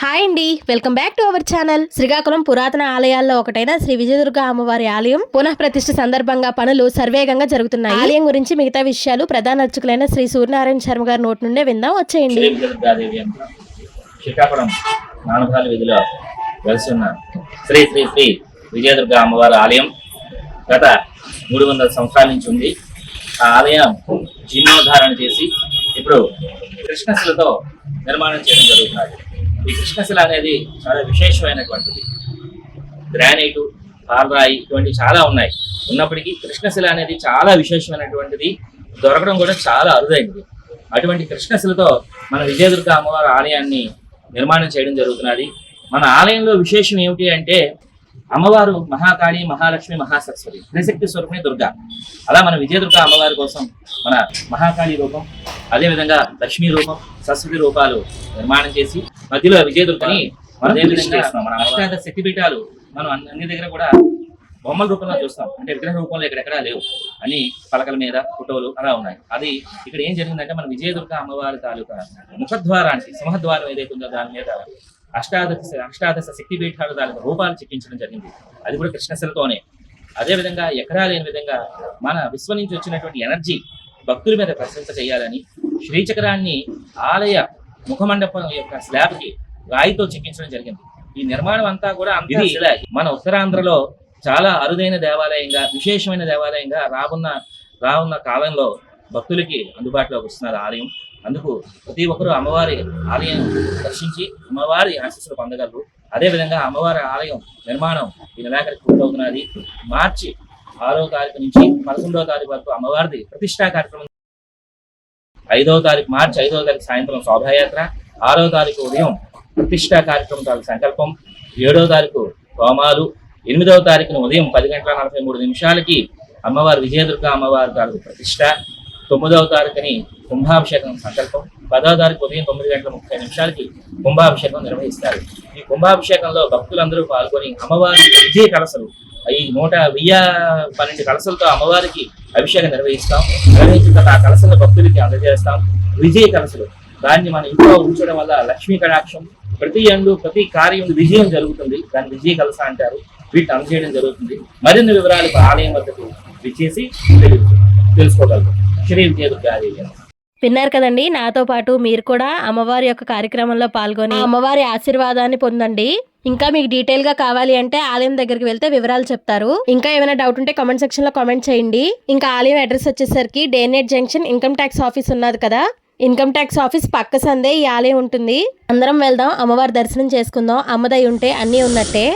Hi అండి. Welcome back to our channel. Srikakulam పురాతన ఆలయాల్లో ఒకటైన శ్రీ విజయదుర్గ అమ్మవారి ఆలయం పునః ప్రతిష్ఠ సందర్భంగా పనులు సర్వేగంగా జరుగుతున్నాయి. ఆలయం గురించి మిగతా విషయాలు ప్రధాన అర్చకులైన శ్రీ సూర్యనారాయణ శర్మ గారి నోటి నుండే విందాం. వచ్చేయండి. శ్రీ శ్రీకాకుళం నానభాలి వీధిలో వెలిసి ఉన్న శ్రీ శ్రీ శ్రీ విజయదుర్గ అమ్మవారి ఆలయం గత మూడు వందల సంవత్సరాల నుంచి ఉంది. ఆ ఆలయం జీర్ణోద్ధారణ చేసి ఇప్పుడు కృష్ణశిలతో నిర్మాణం చేయడం జరుగుతున్నది ఈ కృష్ణశిల అనేది చాలా విశేషమైనటువంటిది. గ్రానైటు పాలరాయి ఇటువంటి చాలా ఉన్నాయి. ఉన్నప్పటికీ కృష్ణశిల అనేది చాలా విశేషమైనటువంటిది. దొరకడం కూడా చాలా అరుదైనది. అటువంటి కృష్ణశిలతో మన విజయదుర్గ అమ్మవారి ఆలయాన్ని నిర్మాణం చేయడం జరుగుతున్నది. మన ఆలయంలో విశేషం ఏమిటి అంటే అమ్మవారు మహాకాళి మహాలక్ష్మి మహాసరస్వతి త్రిశక్తి స్వరూపిణి దుర్గా. అలా మన విజయదుర్గ అమ్మవారి కోసం మన మహాకాళి రూపం అదేవిధంగా లక్ష్మీ రూపం సరస్వతి రూపాలు నిర్మాణం చేసి మధ్యలో విజయదుర్గని మన విధంగా మన అష్టాదశ శక్తిపీఠాలు మనం అన్ని దగ్గర కూడా బొమ్మల రూపంలో చూస్తాం. అంటే విగ్రహ రూపంలో ఎక్కడెక్కడా లేవు అని పలకల మీద ఫోటోలు అలా ఉన్నాయి. అది ఇక్కడ ఏం జరిగిందంటే మన విజయదుర్గ అమ్మవారి తాలూకా ముఖద్వారానికి సింహద్వారం ఏదైతే ఉందో దాని మీద అష్టాదశ అష్టాదశ శక్తి పీఠాలు దాని రూపాలు చెక్కించడం జరిగింది. అది కూడా కృష్ణశిలతోనే. అదే విధంగా ఎక్కడా లేని విధంగా మన విశ్వం నుంచి వచ్చినటువంటి ఎనర్జీ భక్తుల మీద ప్రశంస చేయాలని శ్రీచక్రాన్ని ఆలయ ముఖమండపం యొక్క స్లాబ్కి రాయితో చెక్కించడం జరిగింది. ఈ నిర్మాణం అంతా కూడా. మన ఉత్తరాంధ్రలో చాలా అరుదైన దేవాలయంగా విశేషమైన దేవాలయంగా రానున్న రానున్న కాలంలో భక్తులకి అందుబాటులోకి వస్తున్నది ఆలయం. అందుకు ప్రతి ఒక్కరూ అమ్మవారి ఆలయం దర్శించి అమ్మవారి ఆశీస్సులు పొందగలరు. అదేవిధంగా అమ్మవారి ఆలయం నిర్మాణం ఈ నెలాఖరికి పూర్తవుతున్నది. మార్చి ఆరో తారీఖు నుంచి పదకొండవ తారీఖు వరకు అమ్మవారిది ప్రతిష్టా కార్యక్రమం. ఐదవ తారీఖు మార్చి ఐదవ తారీఖు సాయంత్రం శోభాయాత్ర ఆరో తారీఖు ఉదయం ప్రతిష్టా కార్యక్రమం తాలూకు సంకల్పం. ఏడవ తారీఖు హోమాలు ఎనిమిదవ తారీఖున ఉదయం పది గంటల నలభై మూడు నిమిషాలకి అమ్మవారి విజయదుర్గ అమ్మవారి తాలూకు ప్రతిష్ట. తొమ్మిదవ తారీఖుని కుంభాభిషేకం సంకల్పం. పదవ తారీఖు ఉదయం తొమ్మిది గంటల ముప్పై నిమిషాలకి కుంభాభిషేకం నిర్వహిస్తారు. ఈ కుంభాభిషేకంలో భక్తులందరూ పాల్గొని అమ్మవారి విజయ కలసలు ఈ నూట వెయ్యి పన్నెండు కలసలతో అమ్మవారికి అభిషేకం నిర్వహిస్తాం. నిర్వహించిన తర్వాత ఆ కలసలను భక్తులకి అందజేస్తాం. విజయ కలసలు. దాన్ని మన ఇంట్లో ఉంచడం వల్ల లక్ష్మీ కటాక్షం. ప్రతి ఎండు ప్రతి కార్యం విజయం జరుగుతుంది. దాన్ని విజయ కలస అంటారు. వీటిని అందజేయడం జరుగుతుంది. మరిన్ని వివరాలు ఆలయం వద్దకు విచ్చేసి తెలుసు తెలుసుకోగలరు శ్రీ విజయదుర్గాదేవి అని. విన్నారు కదండి నాతో పాటు మీరు కూడా అమ్మవారి యొక్క కార్యక్రమంలో పాల్గొని అమ్మవారి ఆశీర్వాదాన్ని పొందండి. ఇంకా మీకు డీటెయిల్గా కావాలి అంటే ఆలయం దగ్గరికి వెళ్తే వివరాలు చెప్తారు. ఇంకా ఏమైనా డౌట్ ఉంటే కామెంట్ సెక్షన్లో కామెంట్ చేయండి. ఇంకా ఆలయం అడ్రస్ వచ్చేసరికి డేనేట్ జంక్షన్ ఇన్కమ్ ట్యాక్స్ ఆఫీస్ ఉన్నది కదా. ఇన్కమ్ ట్యాక్స్ ఆఫీస్ పక్క సందే ఈ ఆలయం ఉంటుంది. అందరం వెళ్దాం అమ్మవారి దర్శనం చేసుకుందాం అమ్మదై ఉంటే అన్నీ ఉన్నట్టే.